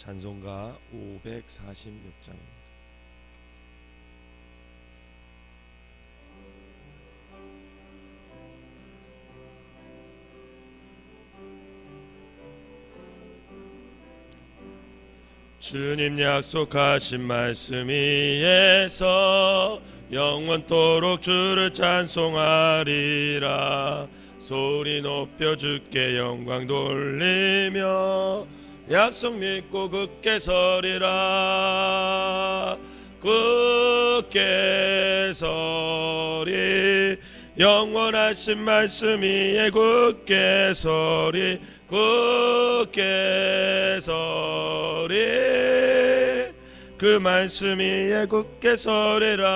찬송가 546장입니다. 주님 약속하신 말씀 위에서 영원토록 주를 찬송하리라 소리 높여 주께 영광 돌리며 약속 믿고 굳게 서리라. 굳게 서리. 영원하신 말씀 위에 굳게 서리. 굳게 서리. 그 말씀 위에 굳게 서리라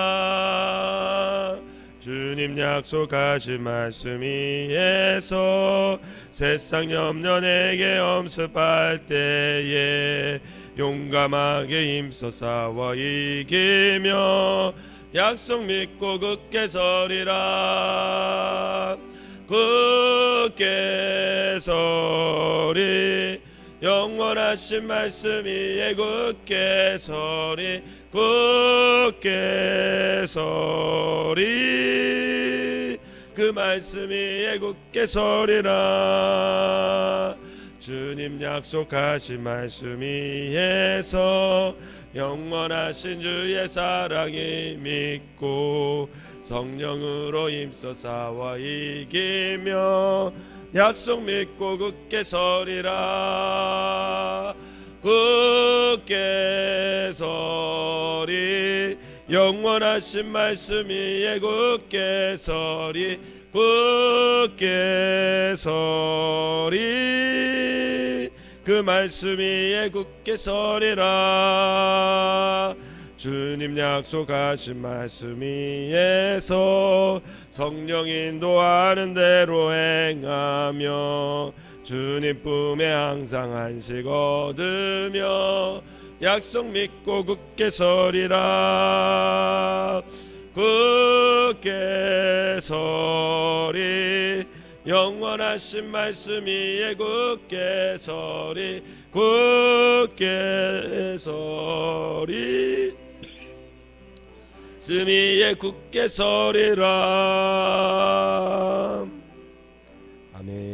주님 약속하신 말씀 위에서 세상 염려 내게 엄습할 때에 용감하게 힘써 싸워 이기며 약속 믿고 굳게 서리라. 굳게 서리. 영원하신 말씀 위에 굳게 서리. 굳 게 서리 그 말씀 위에 굳게 서리라. 주님 약속하신 말씀 위에서 영원하신 주의 사랑이 믿고 성령으로 힘써 싸워 이기며 약속 믿고 굳게 서리라 굳게 서리. 영원하신 말씀 위에 굳게 서리. 굳게 서리. 그 말씀 위에 굳게 서리라. 주님 약속하신 말씀 위에서 성령 인도하는 대로 행하며 주님 품에 항상 안식 얻으며 약속 믿고 굳게 서리라. 굳게 서리. 영원하신 말씀 위에 굳게 서리. 굳게 서리. 스미에 굳게 서리라. 아멘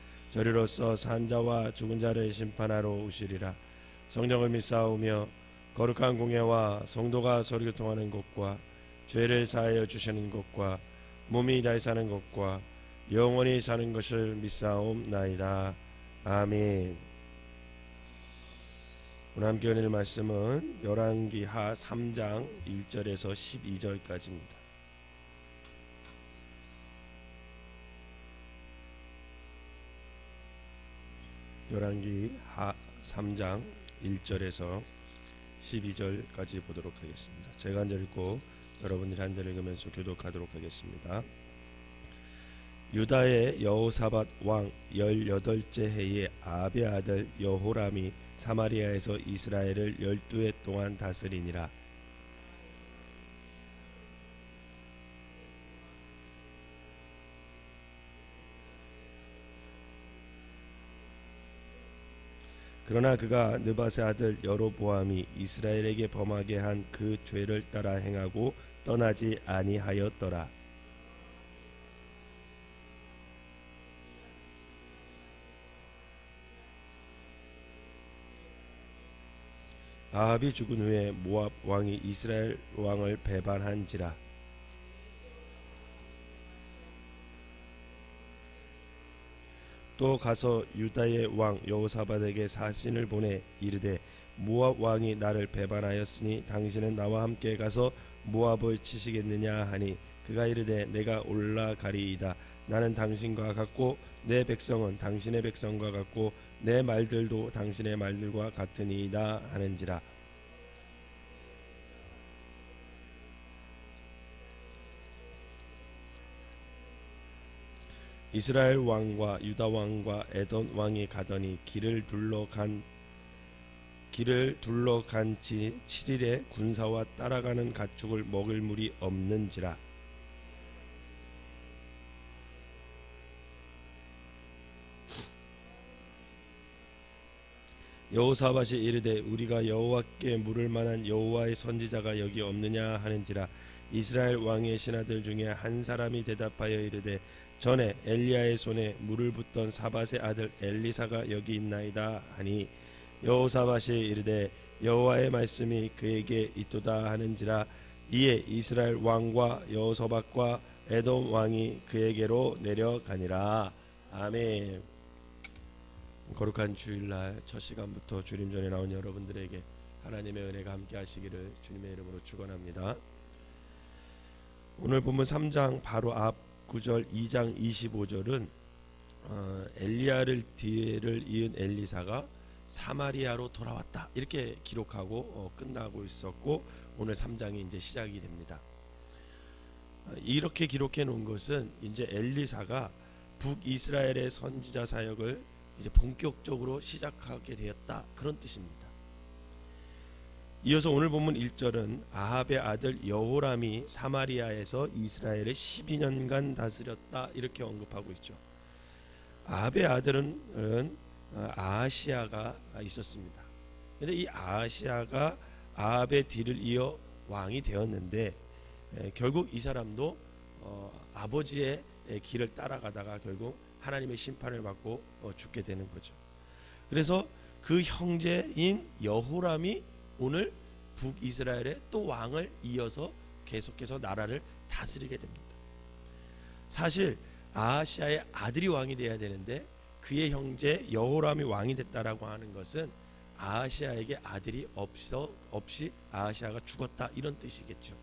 저리로서 산자와 죽은 자를 심판하러 오시리라 성령을 믿사오며 거룩한 공예와 성도가 서로 교통하는 것과 죄를 사하여 주시는 것과 몸이 다시 사는 것과 영원히 사는 것을 믿사옵나이다. 아멘. 오늘 함께 은혜의 말씀은 열왕기하 3장 1절에서 12절까지입니다. 열왕기하 3장 1절에서 12절까지 보도록 하겠습니다. 제가 한 절 읽고 여러분들이 한 절 읽으면서 교독하도록 하겠습니다. 유다의 여호사밧 왕 18째 해에 아베 아들 여호람이 사마리아에서 이스라엘을 12해 동안 다스리니라. 그러나 그가 느바세 아들 여로보암이 이스라엘에게 범하게 한 그 죄를 따라 행하고 떠나지 아니하였더라. 아합이 죽은 후에 모압 왕이 이스라엘 왕을 배반한지라 또 가서 유다의 왕 여호사밧에게 사신을 보내 이르되 모압 왕이 나를 배반하였으니 당신은 나와 함께 가서 모압을 치시겠느냐 하니 그가 이르되 내가 올라가리이다. 나는 당신과 같고 내 백성은 당신의 백성과 같고 내 말들도 당신의 말들과 같으니이다 하는지라 이스라엘 왕과 유다 왕과 에돔 왕이 가더니 길을 둘러 간 길을 둘러 간 지 7일에 군사와 따라가는 가축을 먹을 물이 없는지라. 여호사밧이 이르되 우리가 여호와께 물을 만한 여호와의 선지자가 여기 없느냐 하는지라. 이스라엘 왕의 신하들 중에 한 사람이 대답하여 이르되 전에 엘리야의 손에 물을 붓던 사밧의 아들 엘리사가 여기 있나이다 하니 여호사밧이 이르되 여호와의 말씀이 그에게 있도다 하는지라 이에 이스라엘 왕과 여호사밧과 에돔 왕이 그에게로 내려가니라 아멘. 거룩한 주일날 첫 시간부터 주님 전에 나온 여러분들에게 하나님의 은혜가 함께 하시기를 주님의 이름으로 축원합니다. 오늘 본문 3장 바로 앞 9절 2장 25절은 어, 엘리야를 뒤를 이은 엘리사가 사마리아로 돌아왔다 이렇게 기록하고 어, 끝나고 있었고 오늘 3장이 이제 시작이 됩니다. 어, 이렇게 기록해 놓은 것은 이제 엘리사가 북이스라엘의 선지자 사역을 이제 본격적으로 시작하게 되었다 그런 뜻입니다. 이어서 오늘 본문 1절은 아합의 아들 여호람이 사마리아에서 이스라엘을 12년간 다스렸다 이렇게 언급하고 있죠. 아합의 아들은 아하시아가 있었습니다. 그런데 이 아하시아가 아합의 뒤를 이어 왕이 되었는데 결국 이 사람도 어, 아버지의 길을 따라가다가 결국 하나님의 심판을 받고 어, 죽게 되는 거죠. 그래서 그 형제인 여호람이 오늘 북이스라엘의 또 왕을 이어서 계속해서 나라를 다스리게 됩니다. 사실 아하시아의 아들이 왕이 돼야 되는데 그의 형제 여호람이 왕이 됐다라고 하는 것은 아하시아에게 아들이 없어 없이 아하시아가 죽었다 이런 뜻이겠죠.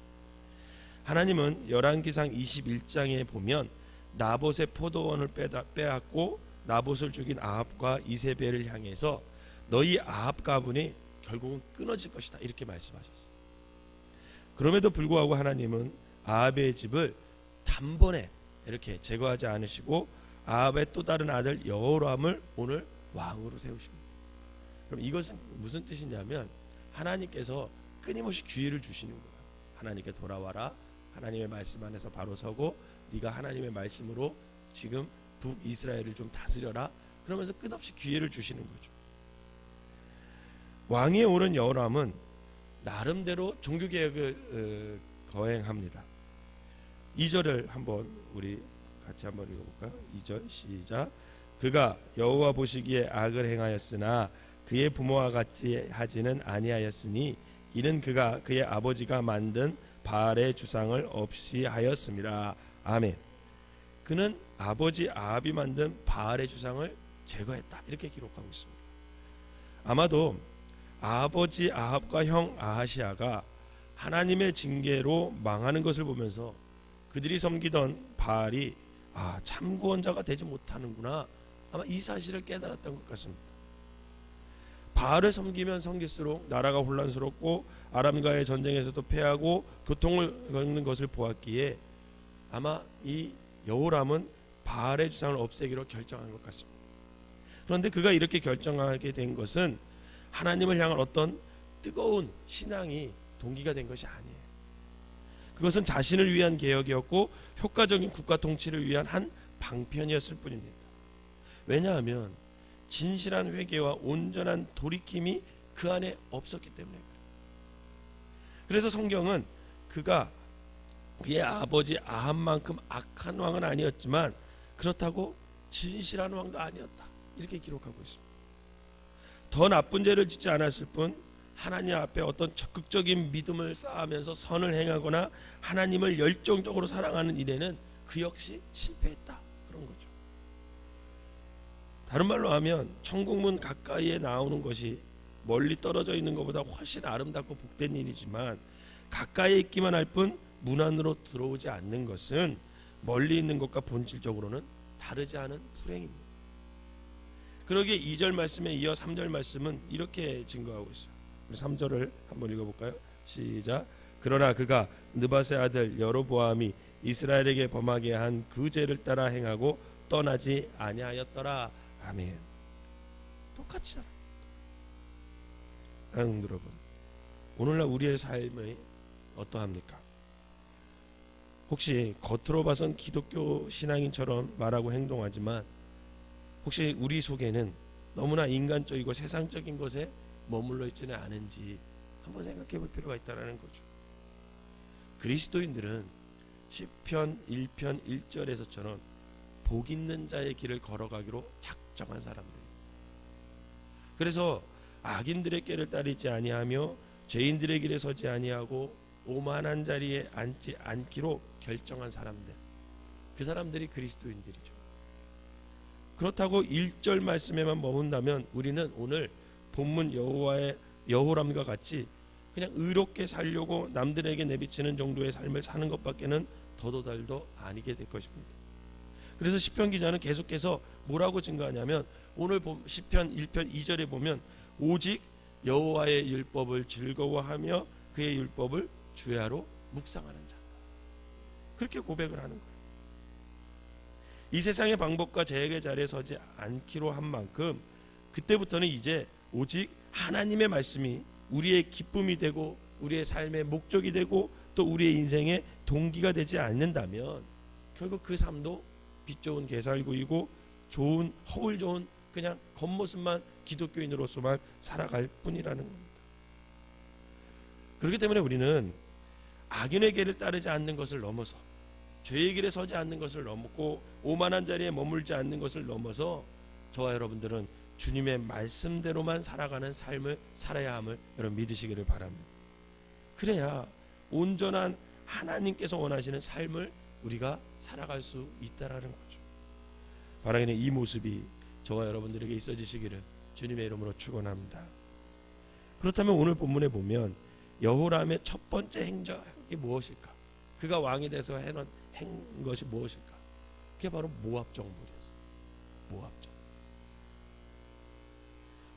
하나님은 열왕기상 21장에 보면 나봇의 포도원을 빼다, 빼앗고 나봇을 죽인 아합과 이세벨을 향해서 너희 아합 가문이 결국은 끊어질 것이다 이렇게 말씀하셨어요. 그럼에도 불구하고 하나님은 아합의 집을 단번에 이렇게 제거하지 않으시고 아합의 또 다른 아들 여호람을 오늘 왕으로 세우십니다. 그럼 이것은 무슨 뜻이냐면 하나님께서 끊임없이 기회를 주시는 거예요. 하나님께 돌아와라. 하나님의 말씀 안에서 바로 서고 네가 하나님의 말씀으로 지금 북이스라엘을 좀 다스려라. 그러면서 끝없이 기회를 주시는 거죠. 왕위에 오른 여호람은 나름대로 종교 개혁을 어, 거행합니다. 2절을 한번 우리 같이 한번 읽어볼까요? 2절 시작. 그가 여호와 보시기에 악을 행하였으나 그의 부모와 같이 하지는 아니하였으니 이는 그가 그의 아버지가 만든 바알의 주상을 없이 하였습니다. 아멘. 그는 아버지 아합이 만든 바알의 주상을 제거했다. 이렇게 기록하고 있습니다. 아마도 아버지 아합과 형 아하시아가 하나님의 징계로 망하는 것을 보면서 그들이 섬기던 바알이 아, 참 구원자가 되지 못하는구나. 아마 이 사실을 깨달았던 것 같습니다. 바알을 섬기면 섬길수록 나라가 혼란스럽고 아람과의 전쟁에서도 패하고 교통을 겪는 것을 보았기에 아마 이 여호람은 바알의 주상을 없애기로 결정한 것 같습니다. 그런데 그가 이렇게 결정하게 된 것은 하나님을 향한 어떤 뜨거운 신앙이 동기가 된 것이 아니에요. 그것은 자신을 위한 개혁이었고 효과적인 국가 통치를 위한 한 방편이었을 뿐입니다. 왜냐하면 진실한 회개와 온전한 돌이킴이 그 안에 없었기 때문에 그래요. 그래서 성경은 그가 그의 아버지 아합만큼 악한 왕은 아니었지만 그렇다고 진실한 왕도 아니었다. 이렇게 기록하고 있습니다. 더 나쁜 죄를 짓지 않았을 뿐 하나님 앞에 어떤 적극적인 믿음을 쌓으면서 선을 행하거나 하나님을 열정적으로 사랑하는 일에는 그 역시 실패했다. 그런 거죠. 다른 말로 하면 천국문 가까이에 나오는 것이 멀리 떨어져 있는 것보다 훨씬 아름답고 복된 일이지만 가까이에 있기만 할 뿐 문 안으로 들어오지 않는 것은 멀리 있는 것과 본질적으로는 다르지 않은 불행입니다. 그러기에 2절 말씀에 이어 3절 말씀은 이렇게 증거하고 있어요. 우리 3절을 한번 읽어볼까요? 시작. 그러나 그가 느바세 아들 여로보암이 이스라엘에게 범하게 한 그 죄를 따라 행하고 떠나지 아니하였더라. 아멘. 똑같이 살아. 사랑하는 여러분, 오늘날 우리의 삶이 어떠합니까? 혹시 겉으로 봐선 기독교 신앙인처럼 말하고 행동하지만 혹시 우리 속에는 너무나 인간적이고 세상적인 것에 머물러 있지는 않은지 한번 생각해 볼 필요가 있다는 거죠. 그리스도인들은 시편 1편 1절에서처럼 복 있는 자의 길을 걸어가기로 작정한 사람들. 그래서 악인들의 길을 따르지 아니하며 죄인들의 길에 서지 아니하고 오만한 자리에 앉지 않기로 결정한 사람들. 그 사람들이 그리스도인들이죠. 그렇다고 1절 말씀에만 머문다면 우리는 오늘 본문 여호와의 여호람과 같이 그냥 의롭게 살려고 남들에게 내비치는 정도의 삶을 사는 것밖에는 더도달도 아니게 될 것입니다. 그래서 시편 기자는 계속해서 뭐라고 증거하냐면 오늘 보- 시편 1편 2절에 보면 오직 여호와의 율법을 즐거워하며 그의 율법을 주야로 묵상하는 자. 그렇게 고백을 하는 거예요. 이 세상의 방법과 제약의 자리에 서지 않기로 한 만큼 그때부터는 이제 오직 하나님의 말씀이 우리의 기쁨이 되고 우리의 삶의 목적이 되고 또 우리의 인생의 동기가 되지 않는다면 결국 그 삶도 빛 좋은 개살구이고 좋은 허울 좋은 그냥 겉모습만 기독교인으로서만 살아갈 뿐이라는 겁니다. 그렇기 때문에 우리는 악인의 길을 따르지 않는 것을 넘어서 죄의 길에 서지 않는 것을 넘고 오만한 자리에 머물지 않는 것을 넘어서 저와 여러분들은 주님의 말씀대로만 살아가는 삶을 살아야 함을 여러분 믿으시기를 바랍니다. 그래야 온전한 하나님께서 원하시는 삶을 우리가 살아갈 수 있다라는 거죠. 바라기는 이 모습이 저와 여러분들에게 있어지시기를 주님의 이름으로 축원합니다. 그렇다면 오늘 본문에 보면 여호람의 첫 번째 행적이 무엇일까? 그가 왕이 돼서 해놓은 행 것이 무엇일까? 그게 바로 모압 정벌이었어요. 모압 정.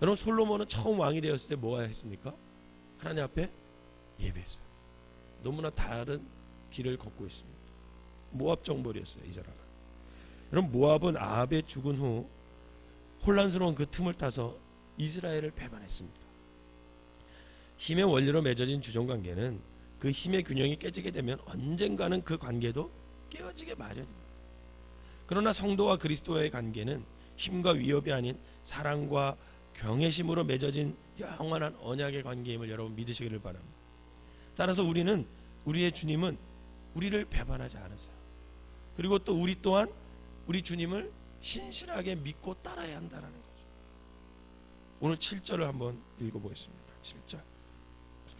여러분 솔로몬은 처음 왕이 되었을 때 뭐가 했습니까? 하나님 앞에 예배했어요. 너무나 다른 길을 걷고 있습니다. 모압 정벌이었어요 이 사람은. 여러분 모압은 아합의 죽은 후 혼란스러운 그 틈을 타서 이스라엘을 배반했습니다. 힘의 원리로 맺어진 주종 관계는 그 힘의 균형이 깨지게 되면 언젠가는 그 관계도 깨어지게 마련입니다. 그러나 성도와 그리스도와의 관계는 힘과 위협이 아닌 사랑과 경외심으로 맺어진 영원한 언약의 관계임을 여러분 믿으시기를 바랍니다. 따라서 우리는 우리의 주님은 우리를 배반하지 않으세요. 그리고 또 우리 또한 우리 주님을 신실하게 믿고 따라야 한다는 거죠. 오늘 7절을 한번 읽어보겠습니다. 7절.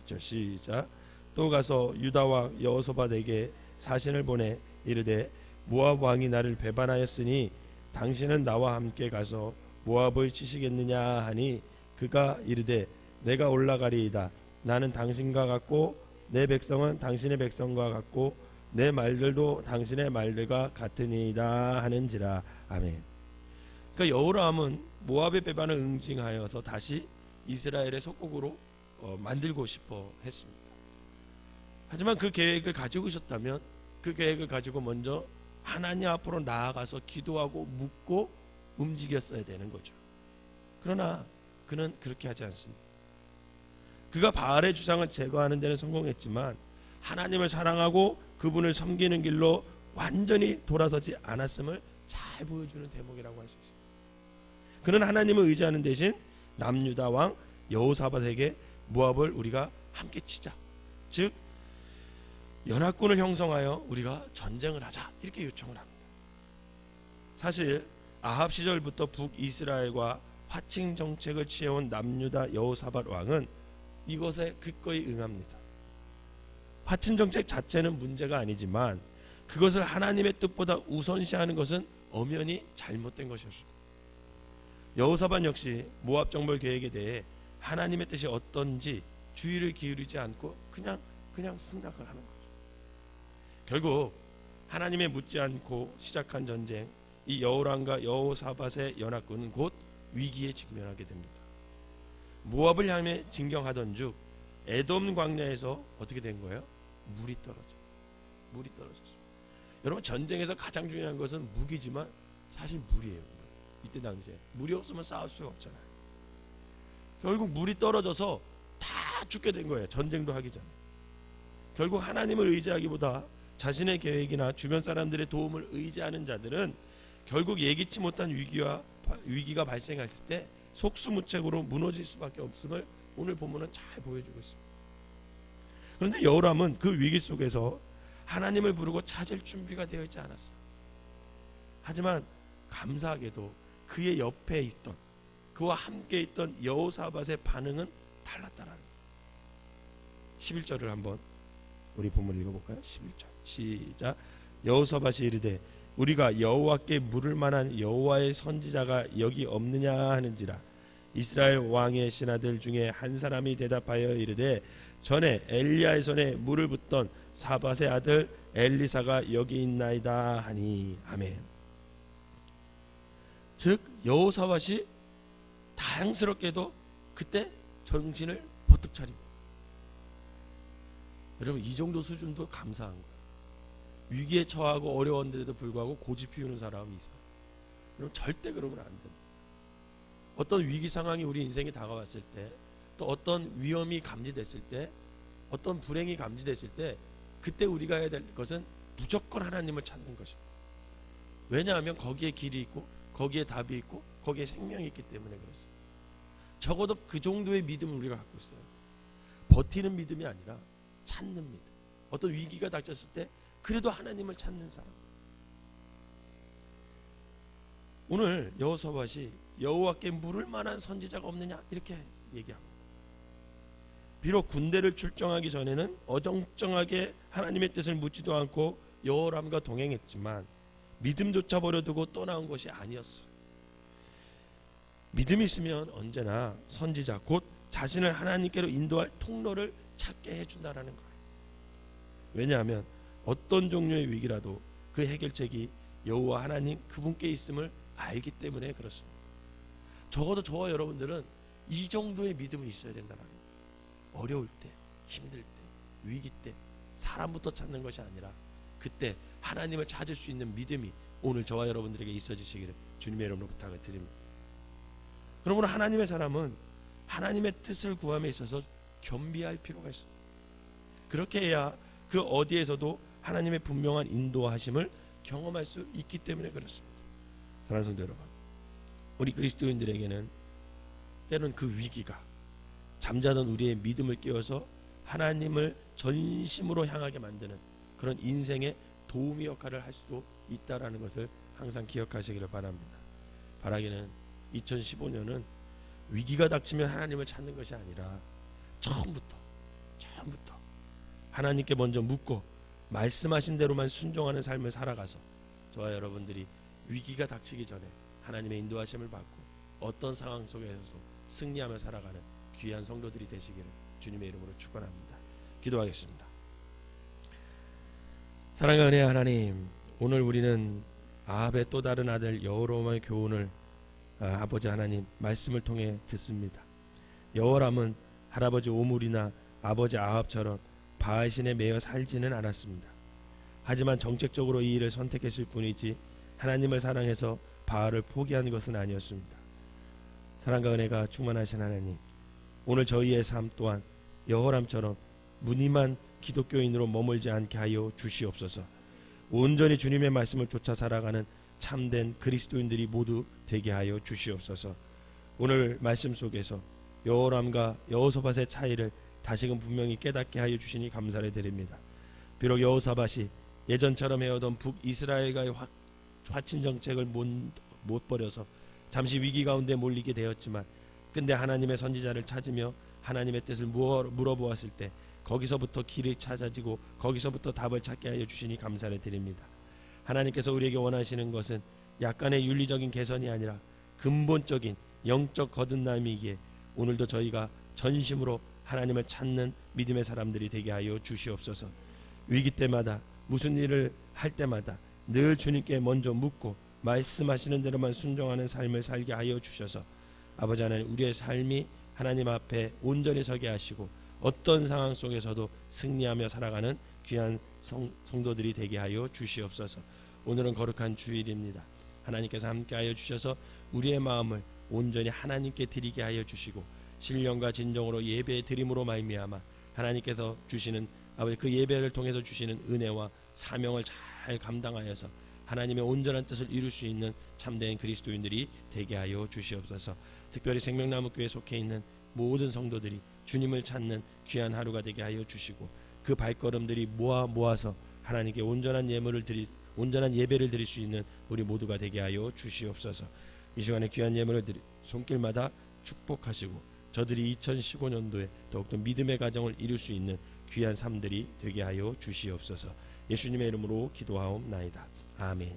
7절 시작. 또 가서 유다 왕 여호사밧에게 사신을 보내 이르되 모압 왕이 나를 배반하였으니 당신은 나와 함께 가서 모압을 치시겠느냐 하니 그가 이르되 내가 올라가리이다. 나는 당신과 같고 내 백성은 당신의 백성과 같고 내 말들도 당신의 말들과 같으니이다 하는지라 아멘. 그러니까 여호람은 모압의 배반을 응징하여서 다시 이스라엘의 속국으로 어, 만들고 싶어 했습니다. 하지만 그 계획을 가지고 있었다면 그 계획을 가지고 먼저 하나님 앞으로 나아가서 기도하고 묻고 움직였어야 되는 거죠. 그러나 그는 그렇게 하지 않습니다. 그가 바알의 주상을 제거하는 데는 성공했지만 하나님을 사랑하고 그분을 섬기는 길로 완전히 돌아서지 않았음을 잘 보여주는 대목이라고 할 수 있습니다. 그는 하나님을 의지하는 대신 남유다 왕 여호사밧에게 모압을 우리가 함께 치자. 즉 연합군을 형성하여 우리가 전쟁을 하자 이렇게 요청을 합니다. 사실 아합 시절부터 북이스라엘과 화칭 정책을 취해온 남유다 여호사밧 왕은 이것에 기꺼이 응합니다. 화친 정책 자체는 문제가 아니지만 그것을 하나님의 뜻보다 우선시하는 것은 엄연히 잘못된 것이었습니다. 여호사밧 역시 모압 정벌 계획에 대해 하나님의 뜻이 어떤지 주의를 기울이지 않고 그냥 그냥 승낙을 하는 거죠. 결국 하나님의 묻지 않고 시작한 전쟁 이 여호람과 여호사밧의 연합군은 곧 위기에 직면하게 됩니다. 모압을 향해 진경하던 중 에돔 광야에서 어떻게 된 거예요? 물이 떨어져. 물이 떨어졌습니다. 여러분 전쟁에서 가장 중요한 것은 무기지만 사실 물이에요. 물. 이때 당시에 물이 없으면 싸울 수가 없잖아요. 결국 물이 떨어져서 다 죽게 된 거예요. 전쟁도 하기 전에. 결국 하나님을 의지하기보다 자신의 계획이나 주변 사람들의 도움을 의지하는 자들은 결국 예기치 못한 위기와 위기가 발생했을 때 속수무책으로 무너질 수밖에 없음을 오늘 본문은 잘 보여주고 있습니다. 그런데 여호람은 그 위기 속에서 하나님을 부르고 찾을 준비가 되어 있지 않았어요. 하지만 감사하게도 그의 옆에 있던 그와 함께 있던 여호사밧의 반응은 달랐다라는 거예요. 11절을 한번 우리 본문 읽어볼까요? 11절 시작 여호사밧이 이르되 우리가 여호와께 물을 만한 여호와의 선지자가 여기 없느냐 하는지라 이스라엘 왕의 신하들 중에 한 사람이 대답하여 이르되 전에 엘리야의 손에 물을 붓던 사밧의 아들 엘리사가 여기 있나이다 하니 아멘. 즉 여호사밧이 다행스럽게도 그때 정신을 버뜩 차리고 여러분 이 정도 수준도 감사한 거예요. 위기에 처하고 어려웠는데도 불구하고 고집 피우는 사람이 있어요. 그럼 절대 그러면 안 됩니다. 어떤 위기 상황이 우리 인생에 다가왔을 때, 또 어떤 위험이 감지됐을 때, 어떤 불행이 감지됐을 때, 그때 우리가 해야 될 것은 무조건 하나님을 찾는 것입니다. 왜냐하면 거기에 길이 있고, 거기에 답이 있고, 거기에 생명이 있기 때문에 그렇습니다. 적어도 그 정도의 믿음을 우리가 갖고 있어요. 버티는 믿음이 아니라 찾는 믿음. 어떤 위기가 닥쳤을 때 그래도 하나님을 찾는 사람. 오늘 여호사밧이 여호와께 물을 만한 선지자가 없느냐 이렇게 얘기합니다. 비록 군대를 출정하기 전에는 어정쩡하게 하나님의 뜻을 묻지도 않고 여호람과 동행했지만 믿음조차 버려두고 떠나온 것이 아니었어요. 믿음이 있으면 언제나 선지자 곧 자신을 하나님께로 인도할 통로를 찾게 해준다라는 거예요. 왜냐하면 어떤 종류의 위기라도 그 해결책이 여호와 하나님 그분께 있음을 알기 때문에 그렇습니다. 적어도 저와 여러분들은 이 정도의 믿음이 있어야 된다는 거예요. 어려울 때, 힘들 때, 위기 때 사람부터 찾는 것이 아니라 그때 하나님을 찾을 수 있는 믿음이 오늘 저와 여러분들에게 있어지시기를 주님의 이름으로 부탁을 드립니다. 그러므로 하나님의 사람은 하나님의 뜻을 구함에 있어서 겸비할 필요가 있습니다. 그렇게 해야 그 어디에서도 하나님의 분명한 인도하심을 경험할 수 있기 때문에 그렇습니다. 사랑하는 성도 여러분, 우리 그리스도인들에게는 때론 그 위기가 잠자던 우리의 믿음을 깨워서 하나님을 전심으로 향하게 만드는 그런 인생의 도우미 역할을 할 수도 있다라는 것을 항상 기억하시기를 바랍니다. 바라기는 2015년은 위기가 닥치면 하나님을 찾는 것이 아니라 처음부터 처음부터 하나님께 먼저 묻고 말씀하신 대로만 순종하는 삶을 살아가서 저와 여러분들이 위기가 닥치기 전에 하나님의 인도하심을 받고 어떤 상황 속에서도 승리하며 살아가는 귀한 성도들이 되시기를 주님의 이름으로 축원합니다. 기도하겠습니다. 사랑의 은혜 하나님, 오늘 우리는 아합의 또 다른 아들 여호람의 교훈을 아, 아버지 하나님 말씀을 통해 듣습니다. 여호람은 할아버지 오물이나 아버지 아합처럼 바알신에 매여 살지는 않았습니다. 하지만 정책적으로 이 일을 선택했을 뿐이지 하나님을 사랑해서 바알을 포기한 것은 아니었습니다. 사랑과 은혜가 충만하신 하나님, 오늘 저희의 삶 또한 여호람처럼 무늬만 기독교인으로 머물지 않게 하여 주시옵소서. 온전히 주님의 말씀을 쫓아 살아가는 참된 그리스도인들이 모두 되게 하여 주시옵소서. 오늘 말씀 속에서 여호람과 여호사밧의 차이를 다시금 분명히 깨닫게 하여 주시니 감사를 드립니다. 비록 여호사밧이 예전처럼 해오던 북이스라엘과의 화, 화친 정책을 못, 못 버려서 잠시 위기 가운데 몰리게 되었지만 근데 하나님의 선지자를 찾으며 하나님의 뜻을 물어보았을 때 거기서부터 길이 찾아지고 거기서부터 답을 찾게 하여 주시니 감사를 드립니다. 하나님께서 우리에게 원하시는 것은 약간의 윤리적인 개선이 아니라 근본적인 영적 거듭남이기에 오늘도 저희가 전심으로 하나님을 찾는 믿음의 사람들이 되게 하여 주시옵소서. 위기 때마다 무슨 일을 할 때마다 늘 주님께 먼저 묻고 말씀하시는 대로만 순종하는 삶을 살게 하여 주셔서 아버지 하나님 우리의 삶이 하나님 앞에 온전히 서게 하시고 어떤 상황 속에서도 승리하며 살아가는 귀한 성, 성도들이 되게 하여 주시옵소서. 오늘은 거룩한 주일입니다. 하나님께서 함께 하여 주셔서 우리의 마음을 온전히 하나님께 드리게 하여 주시고 신령과 진정으로 예배 드림으로 말미암아 하나님께서 주시는 아버지 그 예배를 통해서 주시는 은혜와 사명을 잘 감당하여서 하나님의 온전한 뜻을 이룰 수 있는 참된 그리스도인들이 되게 하여 주시옵소서. 특별히 생명나무 교회 속해 있는 모든 성도들이 주님을 찾는 귀한 하루가 되게 하여 주시고 그 발걸음들이 모아 모아서 하나님께 온전한 예물을 드리 온전한 예배를 드릴 수 있는 우리 모두가 되게 하여 주시옵소서. 이 시간에 귀한 예물을 드리 손길마다 축복하시고 저들이 2015년도에 더욱더 믿음의 가정을 이룰 수 있는 귀한 삶들이 되게 하여 주시옵소서. 예수님의 이름으로 기도하옵나이다. 아멘.